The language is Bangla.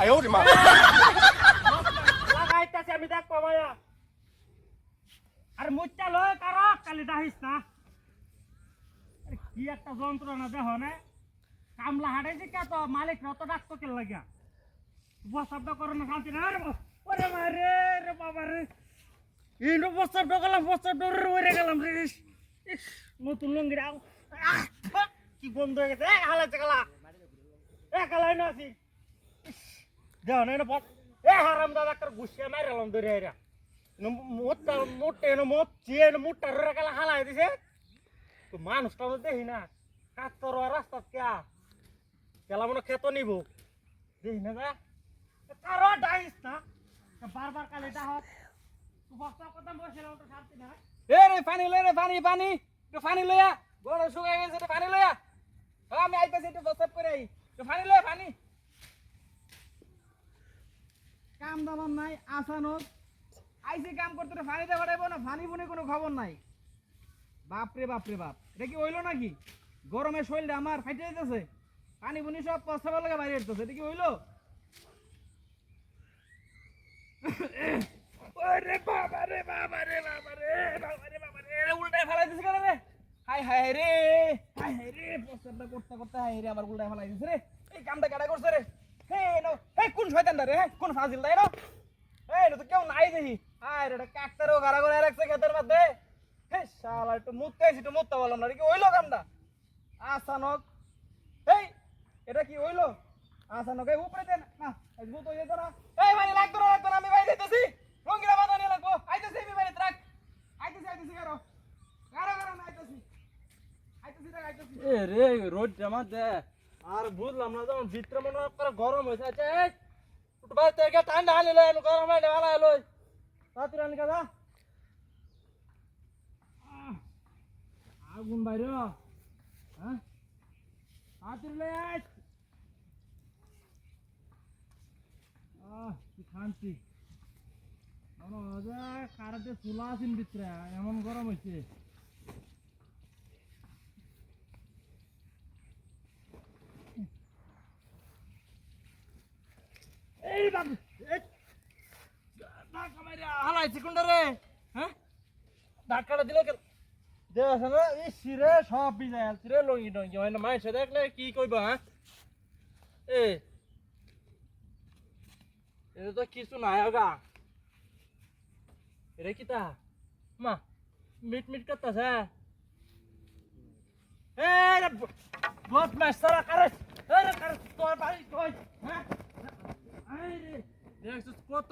আই ওরে মা লাগাইতাছি আর মুচ্চা লয় কার কালি দাহিস না কি একটা যন্ত্রণা দেহ না কামলা হাটে কে তো মালিক রত ডাকতো কে লাগিয়া বসাবটা করো না শান্তি না রে মা রে রে বাবা রে ইন্দ্র বস্তার ডোকালাম বস্তার ডোরে ওরে গেলাম রে নতুন লঙ্গিরা কি বন্ধ হয়ে গেছে হালা চাকালা একালাই না আছি দেহ না পট এ হারাম দাদা কার গুছিয়ে মারালাম ধরে এরা মোটটা মোটে এনে মোট চিয়ে মোটটা রে গেলা হালাই দিছে। তো মানুষটা তো দেখি না। কাতর রাস্তা কেয়া গেলা মনে খেত নিব। দেখি না যা। কারও ডাইস না। বারবার কালে ডাহত বস্তা কথা বসে তো শান্তি না। এ রে, পানি লই রে, পানি পানি। একটু পানি লইয়া গড় শুকাই গেছে, একটু পানি লইয়া হ্যাঁ আমি আইতাছি, একটু প্রস্তাব করে আই একটু পানি লইয়া পানি। কাম দাম নাই আসানত আইসি কাম করতে দেওয়া পাঠাইবো না পানি বুনি কোনো খবর নাই। বাপরে বাপরে বাপ, এটা কি হইল নাকি? গরমে শরীরটা আমার ফাইটে যাইতেছে। পানি বুনি সব প্রস্তাবের লাগে বাইরে হইতেছে এটা কি হইল? ওরে বাবা রে বাবা রে বাবা রে বাবা রে বাবা রে, উল্টায় ফেলাই দিছে কেন রে? হাই হাই রে হাই হাই রে প্রস্তাবটা করতে করতে হাই রে, আবার উল্টায় ফেলাই দিছে রে। এই কামটা কাটা করছে রে? হে হে, কোন শয়তানটা রে? হে, কোন ফাজিল নো হে এটা তো কেউ নাই দেখি। হাই রে এটা কাকতারও গাড়া করে রাখছে ক্ষেতের মধ্যে। হে, শালা, একটু মুততে আইছি, একটু মুততে বললাম না। কি হইল কামটা? আসানক। হেই, এটা কি হইল আসানক, এই উপরে দেন। না, এই ভূত হয়ে যেত না। এই ভাই লাগতো না লাগতো না, আমি ভাই দিতেছি রঙ্গিলা মাথা নিয়ে লাগবো। আইতেছি, আমি ভাই রাখ আইতেছি আইতেছি কারও কারও কারও না আইতেছি। আইতেছি রাখ আইতেছি। এ রে রোদ জামা দে। আর বুঝলাম না, যখন ভিতরে মনে করে গরম হয়েছে আচ্ছা এই বাইরে থেকে ঠান্ডা লই আমি গরম আনি ভালো লই রাত্রি আনি কাদা। আগুন বাইরে হ্যাঁ? রাত্রি লই কি শান্তি। মনে হয় কারাতে চুলা আছেন ভিতরে, এমন গরম হয়েছে। এই এই। ধাক্কা মারি হালাইছি কোনটা রে? হ্যাঁ? এই সিরে সব বিজায় আছে রে, লঙ্গি টঙ্গি। হয় না কি কইব হ্যাঁ? এ এটা তো কিছু নাই আগা এটা মা মিট মিট করতেছে রে বহুত মাছ সারা কারে তোর বাড়ি কই? হ্যাঁ আরে দেখছিস কত